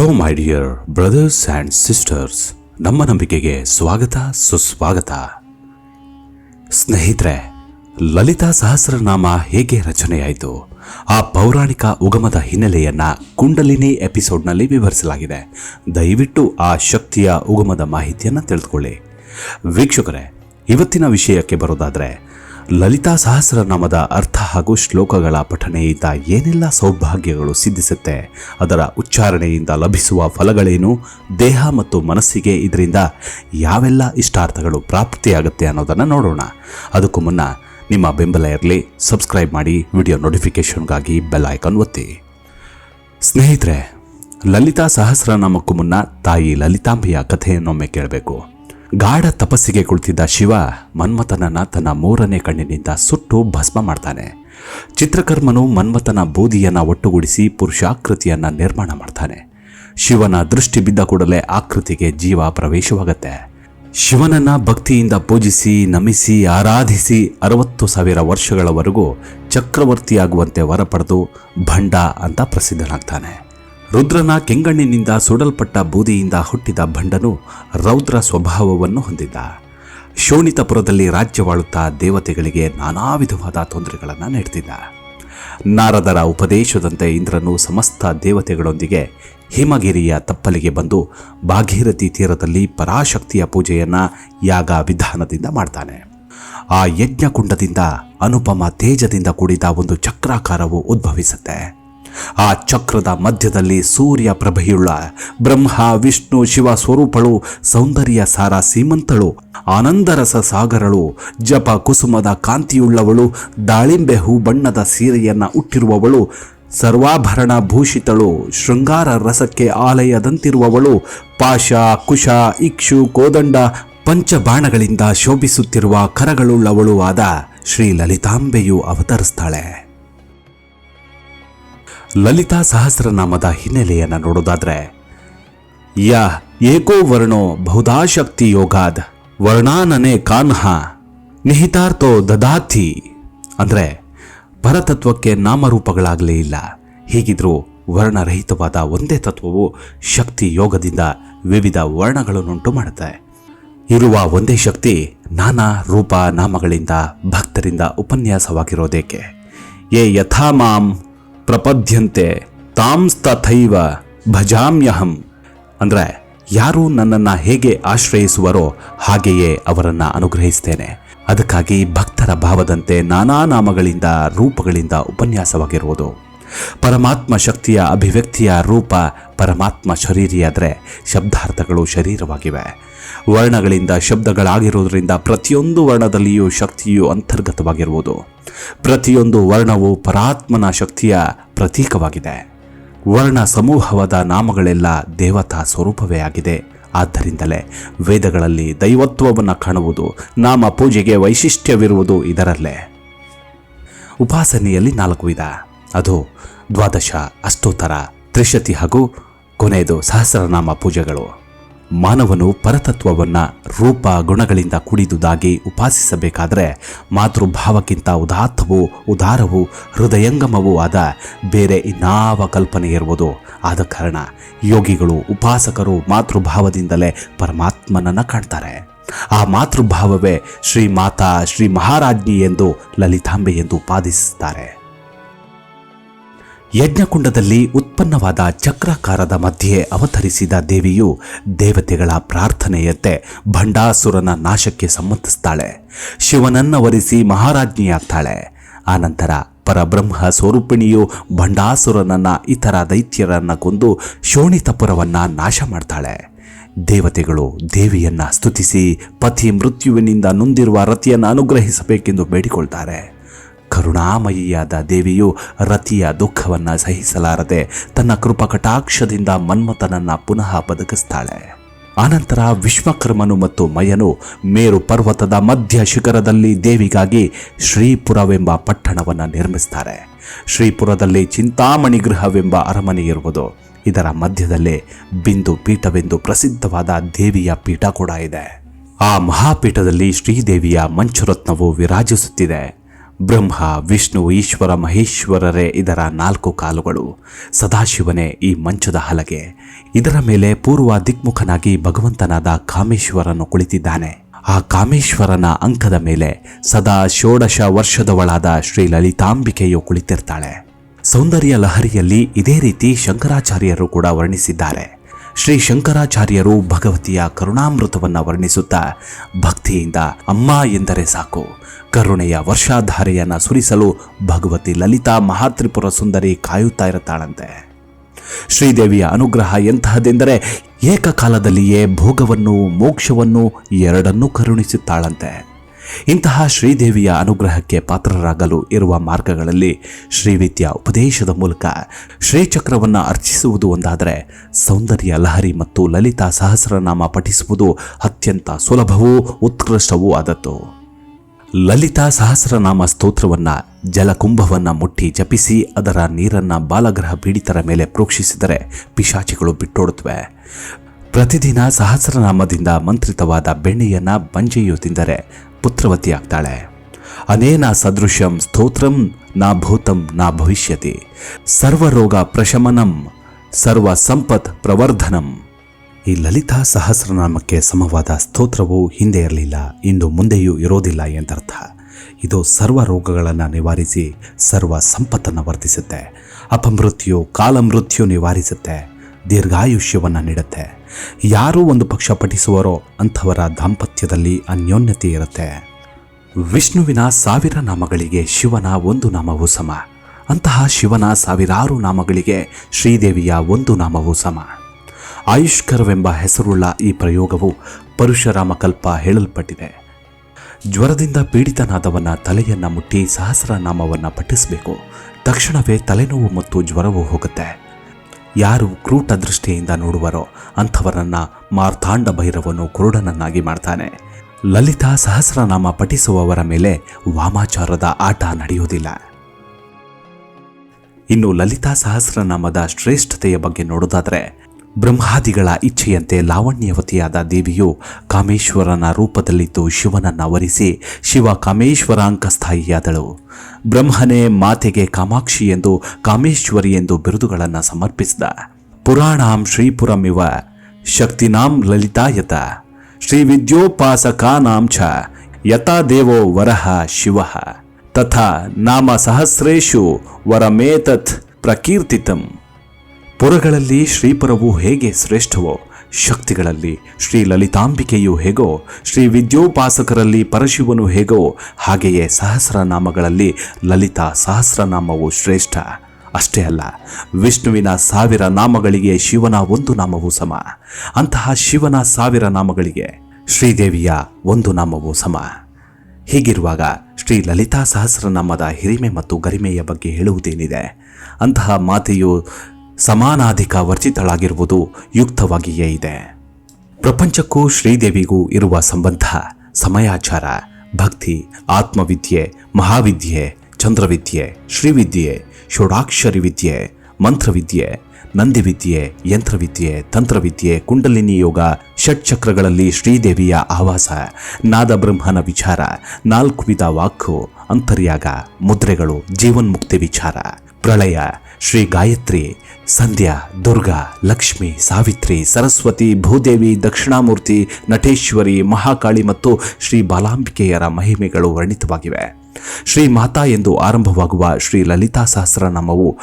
Hello my dear brothers and sisters ನಮ್ಮ ನಂಬಿಕೆಗೆ ಸ್ವಾಗತ, ಸುಸ್ವಾಗತ. ಸ್ನೇಹಿತರೆ, ಲಲಿತಾ ಸಹಸ್ರನಾಮ ಹೇಗೆ ರಚನೆಯಾಯಿತು? ಆ ಪೌರಾಣಿಕ ಉಗಮದ ಹಿನ್ನೆಲೆಯನ್ನು ಕುಂಡಲಿನಿ ಎಪಿಸೋಡ್ನಲ್ಲಿ ವಿವರಿಸಲಾಗಿದೆ. ದಯವಿಟ್ಟು ಆ ಶಕ್ತಿಯ ಉಗಮದ ಮಾಹಿತಿಯನ್ನು ತಿಳಿದುಕೊಳ್ಳಿ. ವೀಕ್ಷಕರೇ, ಇವತ್ತಿನ ವಿಷಯಕ್ಕೆ ಬರೋದಾದರೆ ಲಲಿತಾ ಸಹಸ್ರನಾಮದ ಅರ್ಥ ಹಾಗೂ ಶ್ಲೋಕಗಳ ಪಠಣೆಯಿಂದ ಏನೆಲ್ಲ ಸೌಭಾಗ್ಯಗಳು ಸಿದ್ಧಿಸುತ್ತೆ, ಅದರ ಉಚ್ಚಾರಣೆಯಿಂದ ಲಭಿಸುವ ಫಲಗಳೇನು, ದೇಹ ಮತ್ತು ಮನಸ್ಸಿಗೆ ಇದರಿಂದ ಯಾವೆಲ್ಲ ಇಷ್ಟಾರ್ಥಗಳು ಪ್ರಾಪ್ತಿಯಾಗುತ್ತೆ ಅನ್ನೋದನ್ನು ನೋಡೋಣ. ಅದಕ್ಕೂ ಮುನ್ನ ನಿಮ್ಮ ಬೆಂಬಲ ಇರಲಿ, ಸಬ್ಸ್ಕ್ರೈಬ್ ಮಾಡಿ, ವಿಡಿಯೋ ನೋಟಿಫಿಕೇಷನ್ಗಾಗಿ ಬೆಲ್ ಐಕಾನ್ ಒತ್ತಿ. ಸ್ನೇಹಿತರೆ, ಲಲಿತಾ ಸಹಸ್ರನಾಮಕ್ಕೂ ಮುನ್ನ ತಾಯಿ ಲಲಿತಾಂಬೆಯ ಕಥೆಯನ್ನೊಮ್ಮೆ ಕೇಳಬೇಕು. ಗಾಢ ತಪಸ್ಸಿಗೆ ಕುಳಿತಿದ್ದ ಶಿವ ಮನ್ಮಥನನ್ನ ತನ್ನ ಮೂರನೇ ಕಣ್ಣಿನಿಂದ ಸುಟ್ಟು ಭಸ್ಮ ಮಾಡ್ತಾನೆ. ಚಿತ್ರಕರ್ಮನು ಮನ್ಮಥನ ಬೂದಿಯನ್ನ ಒಟ್ಟುಗೂಡಿಸಿ ಪುರುಷಾಕೃತಿಯನ್ನ ನಿರ್ಮಾಣ ಮಾಡ್ತಾನೆ. ಶಿವನ ದೃಷ್ಟಿ ಬಿದ್ದ ಕೂಡಲೇ ಆಕೃತಿಗೆ ಜೀವ ಪ್ರವೇಶವಾಗುತ್ತೆ. ಶಿವನನ್ನ ಭಕ್ತಿಯಿಂದ ಪೂಜಿಸಿ, ನಮಿಸಿ, ಆರಾಧಿಸಿ ಅರವತ್ತು ಸಾವಿರ ವರ್ಷಗಳವರೆಗೂ ಚಕ್ರವರ್ತಿಯಾಗುವಂತೆ ವರ ಪಡೆದು ಭಂಡ ಅಂತ ಪ್ರಸಿದ್ಧನಾಗ್ತಾನೆ. ರುದ್ರನ ಕೆಂಗಣ್ಣಿನಿಂದ ಸುಡಲ್ಪಟ್ಟ ಬೂದಿಯಿಂದ ಹುಟ್ಟಿದ ಭಂಡನು ರೌದ್ರ ಸ್ವಭಾವವನ್ನು ಹೊಂದಿದ್ದ. ಶೋಣಿತಪುರದಲ್ಲಿ ರಾಜ್ಯವಾಳುತ್ತಾ ದೇವತೆಗಳಿಗೆ ನಾನಾ ವಿಧವಾದ ತೊಂದರೆಗಳನ್ನು ನೀಡ್ತಿದ್ದ. ನಾರದರ ಉಪದೇಶದಂತೆ ಇಂದ್ರನು ಸಮಸ್ತ ದೇವತೆಗಳೊಂದಿಗೆ ಹಿಮಗಿರಿಯ ತಪ್ಪಲಿಗೆ ಬಂದು ಭಾಗೀರಥಿ ತೀರದಲ್ಲಿ ಪರಾಶಕ್ತಿಯ ಪೂಜೆಯನ್ನು ಯಾಗ ವಿಧಾನದಿಂದ ಮಾಡ್ತಾನೆ. ಆ ಯಜ್ಞಕುಂಡದಿಂದ ಅನುಪಮ ತೇಜದಿಂದ ಕೂಡಿದ ಒಂದು ಚಕ್ರಾಕಾರವು ಉದ್ಭವಿಸುತ್ತೆ. ಆ ಚಕ್ರದ ಮಧ್ಯದಲ್ಲಿ ಸೂರ್ಯ ಪ್ರಭೆಯುಳ್ಳ ಬ್ರಹ್ಮ, ವಿಷ್ಣು, ಶಿವ ಸ್ವರೂಪಳು, ಸೌಂದರ್ಯ ಸಾರ ಸೀಮಂತಳು, ಆನಂದರಸ ಸಾಗರಳು, ಜಪ ಕುಸುಮದ ಕಾಂತಿಯುಳ್ಳವಳು, ದಾಳಿಂಬೆ ಹೂ ಬಣ್ಣದ ಸೀರೆಯನ್ನ ಉಟ್ಟಿರುವವಳು, ಸರ್ವಾಭರಣ ಭೂಷಿತಳು, ಶೃಂಗಾರ ರಸಕ್ಕೆ ಆಲಯದಂತಿರುವವಳು ಪಾಶ ಕುಶ, ಇಕ್ಷು, ಕೋದಂಡ, ಪಂಚಬಾಣಗಳಿಂದ ಶೋಭಿಸುತ್ತಿರುವ ಕರಗಳುಳ್ಳವಳು ಆದ ಶ್ರೀ ಲಲಿತಾಂಬೆಯು ಅವತರಿಸ್ತಾಳೆ. ಲಲಿತಾ ಸಹಸ್ರನಾಮದ ಹಿನ್ನೆಲೆಯನ್ನು ನೋಡೋದಾದ್ರೆ, ಯ ಏಕೋ ವರ್ಣೋ ಬಹುಧಾಶಕ್ತಿ ಯೋಗಾದ್ ವರ್ಣಾನನೆ ಕಾನ್ಹ ನಿಹಿತಾರ್ಥೋ ದದಾತಿ ಅಂದರೆ ಪರತತ್ವಕ್ಕೆ ನಾಮರೂಪಗಳಾಗಲೇ ಇಲ್ಲ. ಹೀಗಿದ್ರೂ ವರ್ಣರಹಿತವಾದ ಒಂದೇ ತತ್ವವು ಶಕ್ತಿ ಯೋಗದಿಂದ ವಿವಿಧ ವರ್ಣಗಳನ್ನುಂಟು ಮಾಡುತ್ತೆ. ಇರುವ ಒಂದೇ ಶಕ್ತಿ ನಾನಾ ರೂಪ ನಾಮಗಳಿಂದ ಭಕ್ತರಿಂದ ಉಪನ್ಯಾಸವಾಗಿರೋದೇಕೆ. ಏ ಯಥಾ ಮಾಂ ಪ್ರಪದ್ಯಂತೆ ತಾಂಸ್ತಥೈವ ಭಜಾಮ್ಯಹಂ. ಅಂದರೆ ಯಾರು ನನ್ನನ್ನು ಹೇಗೆ ಆಶ್ರಯಿಸುವರೋ ಹಾಗೆಯೇ ಅವರನ್ನು ಅನುಗ್ರಹಿಸ್ತೇನೆ. ಅದಕ್ಕಾಗಿ ಭಕ್ತರ ಭಾವದಂತೆ ನಾನಾ ನಾಮಗಳಿಂದ ರೂಪಗಳಿಂದ ಉಪನ್ಯಾಸವಾಗಿರುವುದು. ಪರಮಾತ್ಮ ಶಕ್ತಿಯ ಅಭಿವ್ಯಕ್ತಿಯ ರೂಪ ಪರಮಾತ್ಮ ಶರೀರಿಯಾದರೆ ಶಬ್ದಾರ್ಥಗಳು ಶರೀರವಾಗಿವೆ. ವರ್ಣಗಳಿಂದ ಶಬ್ದಗಳಾಗಿರುವುದರಿಂದ ಪ್ರತಿಯೊಂದು ವರ್ಣದಲ್ಲಿಯೂ ಶಕ್ತಿಯು ಅಂತರ್ಗತವಾಗಿರುವುದು. ಪ್ರತಿಯೊಂದು ವರ್ಣವು ಪರಾತ್ಮನ ಶಕ್ತಿಯ ಪ್ರತೀಕವಾಗಿದೆ. ವರ್ಣ ಸಮೂಹವಾದ ನಾಮಗಳೆಲ್ಲ ದೇವತಾ ಸ್ವರೂಪವೇ ಆಗಿದೆ. ಆದ್ದರಿಂದಲೇ ವೇದಗಳಲ್ಲಿ ದೈವತ್ವವನ್ನು ಕಾಣುವುದು, ನಾಮ ಪೂಜೆಗೆ ವೈಶಿಷ್ಟ್ಯವಿರುವುದು ಇದರಲ್ಲೇ. ಉಪಾಸನೆಯಲ್ಲಿ ನಾಲ್ಕು ವಿಧ. ಅದು ದ್ವಾದಶ, ಅಷ್ಟೋತ್ತರ, ತ್ರಿಶತಿ ಹಾಗೂ ಕೊನೆಯದು ಸಹಸ್ರನಾಮ ಪೂಜೆಗಳು. ಮಾನವನು ಪರತತ್ವವನ್ನು ರೂಪ ಗುಣಗಳಿಂದ ಕೂಡಿದುದಾಗಿ ಉಪಾಸಿಸಬೇಕಾದರೆ ಮಾತೃಭಾವಕ್ಕಿಂತ ಉದಾತ್ತವೂ, ಉದಾರವೂ, ಹೃದಯಂಗಮವೂ ಆದ ಬೇರೆ ಇನ್ನಾವ ಕಲ್ಪನೆ ಇರುವುದು. ಆದ ಕಾರಣ ಯೋಗಿಗಳು, ಉಪಾಸಕರು ಮಾತೃಭಾವದಿಂದಲೇ ಪರಮಾತ್ಮನನ್ನು ಕಾಣ್ತಾರೆ. ಆ ಮಾತೃಭಾವವೇ ಶ್ರೀ ಮಾತಾ, ಶ್ರೀ ಮಹಾರಾಜ್ಞಿ ಎಂದು ಲಲಿತಾಂಬೆ ಎಂದು ಉಪಾದಿಸುತ್ತಾರೆ. ಯಜ್ಞಕುಂಡದಲ್ಲಿ ಉತ್ಪನ್ನವಾದ ಚಕ್ರಾಕಾರದ ಮಧ್ಯೆ ಅವತರಿಸಿದ ದೇವಿಯು ದೇವತೆಗಳ ಪ್ರಾರ್ಥನೆಯಂತೆ ಭಂಡಾಸುರನ ನಾಶಕ್ಕೆ ಸಮ್ಮತಿಸ್ತಾಳೆ. ಶಿವನನ್ನ ವರಿಸಿ ಮಹಾರಾಜ್ಞಿಯಾಗ್ತಾಳೆ. ಆನಂತರ ಪರಬ್ರಹ್ಮ ಸ್ವರೂಪಿಣಿಯು ಭಂಡಾಸುರನನ್ನ ಇತರ ದೈತ್ಯರನ್ನ ಕೊಂದು ಶೋಣಿತಪುರವನ್ನ ನಾಶ ಮಾಡ್ತಾಳೆ. ದೇವತೆಗಳು ದೇವಿಯನ್ನ ಸ್ತುತಿಸಿ ಪತಿ ಮೃತ್ಯುವಿನಿಂದ ನೊಂದಿರುವ ರತಿಯನ್ನು ಅನುಗ್ರಹಿಸಬೇಕೆಂದು ಬೇಡಿಕೊಳ್ತಾರೆ. ಕರುಣಾಮಯಿಯಾದ ದೇವಿಯು ರತಿಯ ದುಃಖವನ್ನು ಸಹಿಸಲಾರದೆ ತನ್ನ ಕೃಪಕಟಾಕ್ಷದಿಂದ ಮನ್ಮಥನನ್ನು ಪುನಃ ಬದುಕಿಸ್ತಾಳೆ. ಆನಂತರ ವಿಶ್ವಕರ್ಮನು ಮತ್ತು ಮಯನು ಮೇರು ಪರ್ವತದ ಮಧ್ಯ ಶಿಖರದಲ್ಲಿ ದೇವಿಗಾಗಿ ಶ್ರೀಪುರವೆಂಬ ಪಟ್ಟಣವನ್ನು ನಿರ್ಮಿಸ್ತಾರೆ. ಶ್ರೀಪುರದಲ್ಲಿ ಚಿಂತಾಮಣಿ ಗೃಹವೆಂಬ ಅರಮನೆ ಇರುವುದು. ಇದರ ಮಧ್ಯದಲ್ಲೇ ಬಿಂದು ಪೀಠವೆಂದು ಪ್ರಸಿದ್ಧವಾದ ದೇವಿಯ ಪೀಠ ಕೂಡ ಇದೆ. ಆ ಮಹಾಪೀಠದಲ್ಲಿ ಶ್ರೀದೇವಿಯ ಮಂಚುರತ್ನವು ವಿರಾಜಿಸುತ್ತಿದೆ. ಬ್ರಹ್ಮ, ವಿಷ್ಣು, ಈಶ್ವರ, ಮಹೇಶ್ವರರೇ ಇದರ ನಾಲ್ಕು ಕಾಲುಗಳು. ಸದಾಶಿವನೇ ಈ ಮಂಚದ ಹಲಗೆ. ಇದರ ಮೇಲೆ ಪೂರ್ವ ದಿಕ್ಮುಖನಾಗಿ ಭಗವಂತನಾದ ಕಾಮೇಶ್ವರನು ಕುಳಿತಿದ್ದಾನೆ. ಆ ಕಾಮೇಶ್ವರನ ಅಂಕದ ಮೇಲೆ ಸದಾ ಷೋಡಶ ವರ್ಷದವಳಾದ ಶ್ರೀ ಲಲಿತಾಂಬಿಕೆಯು ಕುಳಿತಿರ್ತಾಳೆ. ಸೌಂದರ್ಯ ಲಹರಿಯಲ್ಲಿ ಇದೇ ರೀತಿ ಶಂಕರಾಚಾರ್ಯರು ಕೂಡ ವರ್ಣಿಸಿದ್ದಾರೆ. ಶ್ರೀ ಶಂಕರಾಚಾರ್ಯರು ಭಗವತಿಯ ಕರುಣಾಮೃತವನ್ನು ವರ್ಣಿಸುತ್ತಾ, ಭಕ್ತಿಯಿಂದ ಅಮ್ಮ ಎಂದರೆ ಸಾಕು, ಕರುಣೆಯ ವರ್ಷಾಧಾರೆಯನ್ನು ಸುರಿಸಲು ಭಗವತಿ ಲಲಿತಾ ಮಹಾತ್ರಿಪುರ ಸುಂದರಿ ಕಾಯುತ್ತಾ ಇರುತ್ತಾಳಂತೆ. ಶ್ರೀದೇವಿಯ ಅನುಗ್ರಹ ಎಂತಹದೆಂದರೆ ಏಕಕಾಲದಲ್ಲಿಯೇ ಭೋಗವನ್ನು, ಮೋಕ್ಷವನ್ನು ಎರಡನ್ನೂ ಕರುಣಿಸುತ್ತಾಳಂತೆ. ಇಂತಹ ಶ್ರೀದೇವಿಯ ಅನುಗ್ರಹಕ್ಕೆ ಪಾತ್ರರಾಗಲು ಇರುವ ಮಾರ್ಗಗಳಲ್ಲಿ ಶ್ರೀವಿದ್ಯ ಉಪದೇಶದ ಮೂಲಕ ಶ್ರೀಚಕ್ರವನ್ನು ಅರ್ಚಿಸುವುದು ಒಂದಾದರೆ ಸೌಂದರ್ಯ ಲಹರಿ ಮತ್ತು ಲಲಿತಾ ಸಹಸ್ರನಾಮ ಪಠಿಸುವುದು ಅತ್ಯಂತ ಸುಲಭವೂ ಉತ್ಕೃಷ್ಟವೂ ಆದದ್ದು. ಲಲಿತಾ ಸಹಸ್ರನಾಮ ಸ್ತೋತ್ರವನ್ನು ಜಲಕುಂಭವನ್ನು ಮುಟ್ಟಿ ಜಪಿಸಿ ಅದರ ನೀರನ್ನು ಬಾಲಗ್ರಹ ಪೀಡಿತರ ಮೇಲೆ ಪ್ರೋಕ್ಷಿಸಿದರೆ ಪಿಶಾಚಿಗಳು ಬಿಟ್ಟೋಡುತ್ತವೆ. ಪ್ರತಿದಿನ ಸಹಸ್ರನಾಮದಿಂದ ಮಂತ್ರಿತವಾದ ಬೆಣ್ಣೆಯನ್ನ ಬಂಜೆಯು ತಿಂದರೆ ಪುತ್ರವತಿಯಾಗ್ತಾಳೆ. ಅನೇನ ಸದೃಶಂ ಸ್ತೋತ್ರಂ ನಾ ಭೂತಂ ನಾ ಭವಿಷ್ಯತಿ. ಸರ್ವರೋಗ ಪ್ರಶಮನಂ ಸರ್ವ ಸಂಪತ್ ಪ್ರವರ್ಧನಂ. ಈ ಲಲಿತಾ ಸಹಸ್ರನಾಮಕ್ಕೆ ಸಮವಾದ ಸ್ತೋತ್ರವು ಹಿಂದೆ ಇರಲಿಲ್ಲ, ಇಂದು ಮುಂದೆಯೂ ಇರೋದಿಲ್ಲ ಎಂದರ್ಥ. ಇದು ಸರ್ವ ರೋಗಗಳನ್ನು ನಿವಾರಿಸಿ ಸರ್ವ ಸಂಪತ್ತನ್ನು ವರ್ಧಿಸುತ್ತೆ. ಅಪಮೃತ್ಯು ಕಾಲಮೃತ್ಯು ನಿವಾರಿಸುತ್ತೆ, ದೀರ್ಘಾಯುಷ್ಯವನ್ನು ನೀಡುತ್ತೆ. ಯಾರು ಒಂದು ಪಕ್ಷ ಪಠಿಸುವರೋ ಅಂಥವರ ದಾಂಪತ್ಯದಲ್ಲಿ ಅನ್ಯೋನ್ಯತೆ ಇರುತ್ತೆ. ವಿಷ್ಣುವಿನ ಸಾವಿರ ನಾಮಗಳಿಗೆ ಶಿವನ ಒಂದು ನಾಮವು ಸಮ. ಅಂತಹ ಶಿವನ ಸಾವಿರಾರು ನಾಮಗಳಿಗೆ ಶ್ರೀದೇವಿಯ ಒಂದು ನಾಮವು ಸಮ. ಆಯುಷ್ಕರವೆಂಬ ಹೆಸರುಳ್ಳ ಈ ಪ್ರಯೋಗವು ಪರಶುರಾಮಕಲ್ಪ ಹೇಳಲ್ಪಟ್ಟಿದೆ. ಜ್ವರದಿಂದ ಪೀಡಿತನಾದವನ ತಲೆಯನ್ನ ಮುಟ್ಟಿ ಸಹಸ್ರನಾಮವನ್ನ ಪಠಿಸಬೇಕು. ತಕ್ಷಣವೇ ತಲೆನೋವು ಮತ್ತು ಜ್ವರವು ಹೋಗುತ್ತೆ. ಯಾರು ಕ್ರೂಟ ದೃಷ್ಟಿಯಿಂದ ನೋಡುವರೋ ಅಂಥವರನ್ನ ಮಾರ್ತಾಂಡ ಭೈರವನು ಕುರುಡನನ್ನಾಗಿ ಮಾಡ್ತಾನೆ. ಲಲಿತಾ ಸಹಸ್ರನಾಮ ಪಠಿಸುವವರ ಮೇಲೆ ವಾಮಾಚಾರದ ಆಟ ನಡೆಯುವುದಿಲ್ಲ. ಇನ್ನು ಲಲಿತಾ ಸಹಸ್ರನಾಮದ ಶ್ರೇಷ್ಠತೆಯ ಬಗ್ಗೆ ನೋಡೋದಾದರೆ ಬ್ರಹ್ಮಾದಿಗಳ ಇಚ್ಛೆಯಂತೆ ಲಾವಣ್ಯವತಿಯಾದ ದೇವಿಯು ಕಾಮೇಶ್ವರನ ರೂಪದಲ್ಲಿದ್ದು ಶಿವನನ್ನ ವರಿಸಿ ಶಿವ ಕಾಮೇಶ್ವರಾಂಕ ಸ್ಥಾಯಿಯಾದಳು. ಬ್ರಹ್ಮನೇ ಮಾತೆಗೆ ಕಾಮಾಕ್ಷಿ ಎಂದು ಕಾಮೇಶ್ವರಿ ಎಂದು ಬಿರುದುಗಳನ್ನು ಸಮರ್ಪಿಸಿದ. ಪುರಾಣಾಂ ಶ್ರೀಪುರಮಿವ ಶಕ್ತಿನಾಂ ಲಲಿತಾಯತ ಶ್ರೀ ವಿದ್ಯೋಪಾಸಕಾನಾಂಚ ಯಥಾ ದೇವೋ ವರಹ ಶಿವಃ, ತಥಾ ನಾಮ ಸಹಸ್ರೇಷು ವರಮೇತತ್ ಪ್ರಕೀರ್ತಿತಂ. ಪುರಗಳಲ್ಲಿ ಶ್ರೀಪುರವು ಹೇಗೆ ಶ್ರೇಷ್ಠವೋ, ಶಕ್ತಿಗಳಲ್ಲಿ ಶ್ರೀ ಲಲಿತಾಂಬಿಕೆಯು ಹೇಗೋ, ಶ್ರೀ ವಿದ್ಯೋಪಾಸಕರಲ್ಲಿ ಪರಶಿವನು ಹೇಗೋ, ಹಾಗೆಯೇ ಸಹಸ್ರನಾಮಗಳಲ್ಲಿ ಲಲಿತಾ ಸಹಸ್ರನಾಮವು ಶ್ರೇಷ್ಠ. ಅಷ್ಟೇ ಅಲ್ಲ, ವಿಷ್ಣುವಿನ ಸಾವಿರ ನಾಮಗಳಿಗೆ ಶಿವನ ಒಂದು ನಾಮವು ಸಮ. ಅಂತಹ ಶಿವನ ಸಾವಿರ ನಾಮಗಳಿಗೆ ಶ್ರೀದೇವಿಯ ಒಂದು ನಾಮವು ಸಮ. ಹೀಗಿರುವಾಗ ಶ್ರೀ ಲಲಿತಾ ಸಹಸ್ರನಾಮದ ಹಿರಿಮೆ ಮತ್ತು ಗರಿಮೆಯ ಬಗ್ಗೆ ಹೇಳುವುದೇನಿದೆ? ಅಂತಹ ಮಾತೆಯು ಸಮಾನಾಧಿಕ ವರ್ಜಿತಳಾಗಿರುವುದು ಯುಕ್ತವಾಗಿಯೇ ಇದೆ. ಪ್ರಪಂಚಕ್ಕೂ ಶ್ರೀದೇವಿಗೂ ಇರುವ ಸಂಬಂಧ, ಸಮಯಾಚಾರ, ಭಕ್ತಿ, ಆತ್ಮವಿದ್ಯೆ, ಮಹಾವಿದ್ಯೆ, ಚಂದ್ರವಿದ್ಯೆ, ಶ್ರೀವಿದ್ಯೆ ಷೋಡಾಕ್ಷರಿ ವಿದ್ಯೆ ಮಂತ್ರವಿದ್ಯೆ, ನಂದಿವಿದ್ಯೆ, ಯಂತ್ರವಿದ್ಯೆ, ತಂತ್ರವಿದ್ಯೆ, ಕುಂಡಲಿನಿ ಯೋಗ, ಷಟ್ಚಕ್ರಗಳಲ್ಲಿ ಶ್ರೀದೇವಿಯ ಆವಾಸ, ನಾದಬ್ರಹ್ಮನ ವಿಚಾರ, ನಾಲ್ಕು ವಿಧ ವಾಕು ಅಂತರ್ಯಾಗ, ಮುದ್ರೆಗಳು, ಜೀವನ್ಮುಕ್ತಿ ವಿಚಾರ ಪ್ರಳಯ, ಶ್ರೀ ಗಾಯತ್ರಿ, ಸಂಧ್ಯಾ, ದುರ್ಗಾ, ಲಕ್ಷ್ಮಿ, ಸಾವಿತ್ರಿ, ಸರಸ್ವತಿ, ಭೂದೇವಿ, ದಕ್ಷಿಣಾಮೂರ್ತಿ, ನಟೇಶ್ವರಿ, ಮಹಾಕಾಳಿ ಮತ್ತು ಶ್ರೀ ಬಾಲಾಂಬಿಕೆಯರ ಮಹಿಮೆಗಳು ವರ್ಣಿತವಾಗಿವೆ. ಶ್ರೀ ಮಾತಾ ಎಂದು ಆರಂಭವಾಗುವ ಶ್ರೀ ಲಲಿತಾ ಸಹಸ್ರನಾಮವು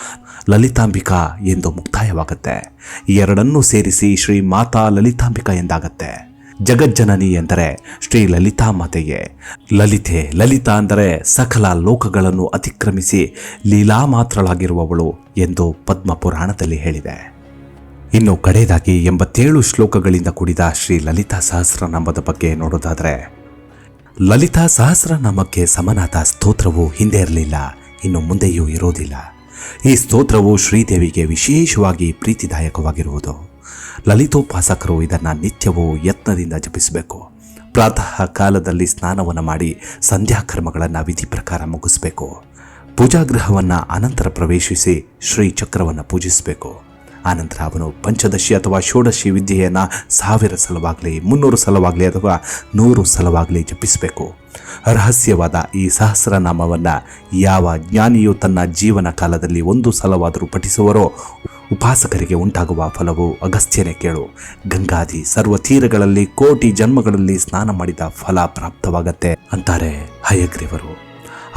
ಲಲಿತಾಂಬಿಕಾ ಎಂದು ಮುಕ್ತಾಯವಾಗುತ್ತೆ. ಎರಡನ್ನೂ ಸೇರಿಸಿ ಶ್ರೀ ಮಾತಾ ಲಲಿತಾಂಬಿಕಾ ಎಂದಾಗತ್ತೆ. ಜಗಜ್ಜನನಿ ಎಂದರೆ ಶ್ರೀ ಲಲಿತಾ ಮಾತೆಯೇ. ಲಲಿತೆ, ಲಲಿತಾ ಅಂದರೆ ಸಕಲ ಲೋಕಗಳನ್ನು ಅತಿಕ್ರಮಿಸಿ ಲೀಲಾ ಮಾತ್ರಳಾಗಿರುವವಳು ಎಂದು ಪದ್ಮ ಪುರಾಣದಲ್ಲಿ ಹೇಳಿದೆ. ಇನ್ನು ಕಡೆಯದಾಗಿ ಎಂಬತ್ತೇಳು ಶ್ಲೋಕಗಳಿಂದ ಕೂಡಿದ ಶ್ರೀ ಲಲಿತಾ ಸಹಸ್ರನಾಮದ ಬಗ್ಗೆ ನೋಡೋದಾದರೆ, ಲಲಿತಾ ಸಹಸ್ರನಾಮಕ್ಕೆ ಸಮನಾದ ಸ್ತೋತ್ರವು ಹಿಂದೆ ಇರಲಿಲ್ಲ, ಇನ್ನು ಮುಂದೆಯೂ ಇರೋದಿಲ್ಲ. ಈ ಸ್ತೋತ್ರವು ಶ್ರೀದೇವಿಗೆ ವಿಶೇಷವಾಗಿ ಪ್ರೀತಿದಾಯಕವಾಗಿರುವುದು. ಲಲಿತೋಪಾಸಕರು ಇದನ್ನು ನಿತ್ಯವೂ ಯತ್ನದಿಂದ ಜಪಿಸಬೇಕು. ಪ್ರಾತಃ ಕಾಲದಲ್ಲಿ ಸ್ನಾನವನ್ನು ಮಾಡಿ ಸಂಧ್ಯಾಕರ್ಮಗಳನ್ನು ವಿಧಿ ಪ್ರಕಾರ ಮುಗಿಸಬೇಕು. ಪೂಜಾಗೃಹವನ್ನು ಅನಂತರ ಪ್ರವೇಶಿಸಿ ಶ್ರೀ ಚಕ್ರವನ್ನು ಪೂಜಿಸಬೇಕು. ಆನಂತರ ಅವನು ಪಂಚದಶಿ ಅಥವಾ ಷೋಡಶಿ ವಿದ್ಯೆಯನ್ನು ಸಾವಿರ ಸಲವಾಗಲಿ, ಮುನ್ನೂರು ಸಲವಾಗಲಿ ಅಥವಾ ನೂರು ಸಲವಾಗಲಿ ಜಪಿಸಬೇಕು. ರಹಸ್ಯವಾದ ಈ ಸಹಸ್ರನಾಮವನ್ನು ಯಾವ ಜ್ಞಾನಿಯು ತನ್ನ ಜೀವನ ಕಾಲದಲ್ಲಿ ಒಂದು ಸಲವಾದರೂ ಪಠಿಸುವರೋ ಉಪಾಸಕರಿಗೆ ಉಂಟಾಗುವ ಫಲವು ಅಗಸ್ತ್ಯನೇ ಕೇಳು. ಗಂಗಾದಿ ಸರ್ವ ತೀರಗಳಲ್ಲಿ ಕೋಟಿ ಜನ್ಮಗಳಲ್ಲಿ ಸ್ನಾನ ಮಾಡಿದ ಫಲ ಪ್ರಾಪ್ತವಾಗತ್ತೆ ಅಂತಾರೆ ಹಯಗ್ರೀವರು.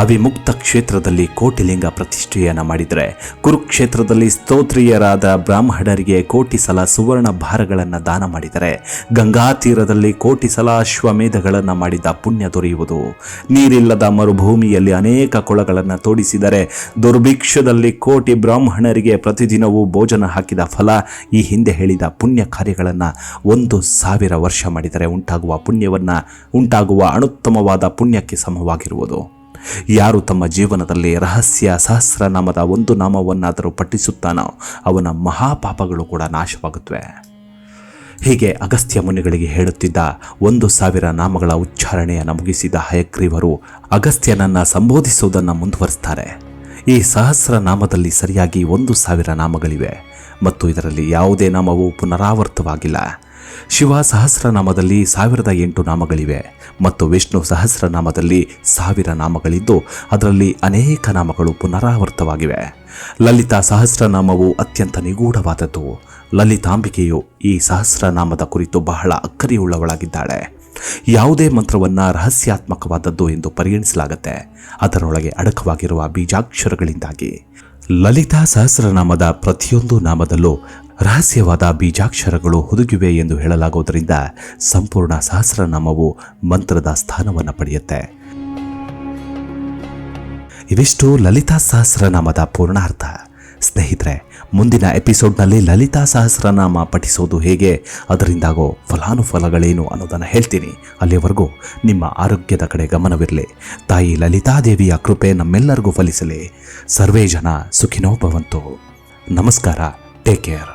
ಅವಿಮುಕ್ತ ಕ್ಷೇತ್ರದಲ್ಲಿ ಕೋಟಿಲಿಂಗ ಪ್ರತಿಷ್ಠೆಯನ್ನು ಮಾಡಿದರೆ, ಕುರುಕ್ಷೇತ್ರದಲ್ಲಿ ಸ್ತೋತ್ರಿಯರಾದ ಬ್ರಾಹ್ಮಣರಿಗೆ ಕೋಟಿ ಸಲ ಸುವರ್ಣ ಭಾರಗಳನ್ನು ದಾನ ಮಾಡಿದರೆ, ಗಂಗಾ ತೀರದಲ್ಲಿ ಕೋಟಿ ಸಲ ಅಶ್ವಮೇಧಗಳನ್ನು ಮಾಡಿದ ಪುಣ್ಯ ದೊರೆಯುವುದು. ನೀರಿಲ್ಲದ ಮರುಭೂಮಿಯಲ್ಲಿ ಅನೇಕ ಕೊಳಗಳನ್ನು ತೋಡಿಸಿದರೆ, ದುರ್ಭಿಕ್ಷದಲ್ಲಿ ಕೋಟಿ ಬ್ರಾಹ್ಮಣರಿಗೆ ಪ್ರತಿದಿನವೂ ಭೋಜನ ಹಾಕಿದ ಫಲ, ಈ ಹಿಂದೆ ಹೇಳಿದ ಪುಣ್ಯ ಕಾರ್ಯಗಳನ್ನು ಒಂದು ಸಾವಿರ ವರ್ಷ ಮಾಡಿದರೆ ಉಂಟಾಗುವ ಪುಣ್ಯವನ್ನು, ಉಂಟಾಗುವ ಅಣುತ್ತಮವಾದ ಪುಣ್ಯಕ್ಕೆ ಸಮವಾಗಿರುವುದು. ಯಾರು ತಮ್ಮ ಜೀವನದಲ್ಲಿ ರಹಸ್ಯ ಸಹಸ್ರನಾಮದ ಒಂದು ನಾಮವನ್ನಾದರೂ ಪಠಿಸುತ್ತಾನೋ ಅವನ ಮಹಾಪಾಪಗಳು ಕೂಡ ನಾಶವಾಗುತ್ತವೆ. ಹೀಗೆ ಅಗಸ್ತ್ಯ ಮುನಿಗಳಿಗೆ ಹೇಳುತ್ತಿದ್ದ ಒಂದು ಸಾವಿರ ನಾಮಗಳ ಉಚ್ಚಾರಣೆಯನ್ನು ಮುಗಿಸಿದ ಹಯಗ್ರೀವರು ಅಗಸ್ತ್ಯನನ್ನು ಸಂಬೋಧಿಸುವುದನ್ನು ಮುಂದುವರಿಸ್ತಾರೆ. ಈ ಸಹಸ್ರ ನಾಮದಲ್ಲಿ ಸರಿಯಾಗಿ ಒಂದು ಸಾವಿರ ನಾಮಗಳಿವೆ ಮತ್ತು ಇದರಲ್ಲಿ ಯಾವುದೇ ನಾಮವು ಪುನರಾವರ್ತವಾಗಿಲ್ಲ. ಶಿವ ಸಹಸ್ರನಾಮದಲ್ಲಿ ಸಾವಿರದ ಎಂಟು ನಾಮಗಳಿವೆ ಮತ್ತು ವಿಷ್ಣು ಸಹಸ್ರನಾಮದಲ್ಲಿ ಸಾವಿರ ನಾಮಗಳಿದ್ದು, ಅದರಲ್ಲಿ ಅನೇಕ ನಾಮಗಳು ಪುನರಾವರ್ತವಾಗಿವೆ ಲಲಿತಾ ಸಹಸ್ರನಾಮವು ಅತ್ಯಂತ ನಿಗೂಢವಾದದ್ದು. ಲಲಿತಾಂಬಿಕೆಯು ಈ ಸಹಸ್ರನಾಮದ ಕುರಿತು ಬಹಳ ಅಕ್ಕರಿಯುಳ್ಳವಳಾಗಿದ್ದಾಳೆ. ಯಾವುದೇ ಮಂತ್ರವನ್ನು ರಹಸ್ಯಾತ್ಮಕವಾದದ್ದು ಎಂದು ಪರಿಗಣಿಸಲಾಗುತ್ತೆ. ಅದರೊಳಗೆ ಅಡಕವಾಗಿರುವ ಬೀಜಾಕ್ಷರಗಳಿಂದಾಗಿ. ಲಲಿತಾ ಸಹಸ್ರನಾಮದ ಪ್ರತಿಯೊಂದು ನಾಮದಲ್ಲೂ ರಹಸ್ಯವಾದ ಬೀಜಾಕ್ಷರಗಳು ಹುದುಗಿವೆ ಎಂದು ಹೇಳಲಾಗುವುದರಿಂದ ಸಂಪೂರ್ಣ ಸಹಸ್ರನಾಮವು ಮಂತ್ರದ ಸ್ಥಾನವನ್ನು ಪಡೆಯುತ್ತೆ. ಇವಿಷ್ಟು ಲಲಿತಾ ಸಹಸ್ರನಾಮದ ಪೂರ್ಣಾರ್ಥ. ಸ್ನೇಹಿತರೆ, ಮುಂದಿನ ಎಪಿಸೋಡ್ನಲ್ಲಿ ಲಲಿತಾ ಸಹಸ್ರನಾಮ ಪಠಿಸೋದು ಹೇಗೆ? ಅದರಿಂದಾಗೋ ಫಲಾನುಫಲಗಳೇನು ಅನ್ನೋದನ್ನು ಹೇಳ್ತೀನಿ. ಅಲ್ಲಿವರೆಗೂ ನಿಮ್ಮ ಆರೋಗ್ಯದ ಕಡೆ ಗಮನವಿರಲಿ. ತಾಯಿ ಲಲಿತಾದೇವಿಯ ಕೃಪೆ ನಮ್ಮೆಲ್ಲರಿಗೂ ಫಲಿಸಲಿ. ಸರ್ವೇ ಜನ ಸುಖಿನೋ ಭವಂತು ನಮಸ್ಕಾರ ಟೇಕ್ ಕೇರ್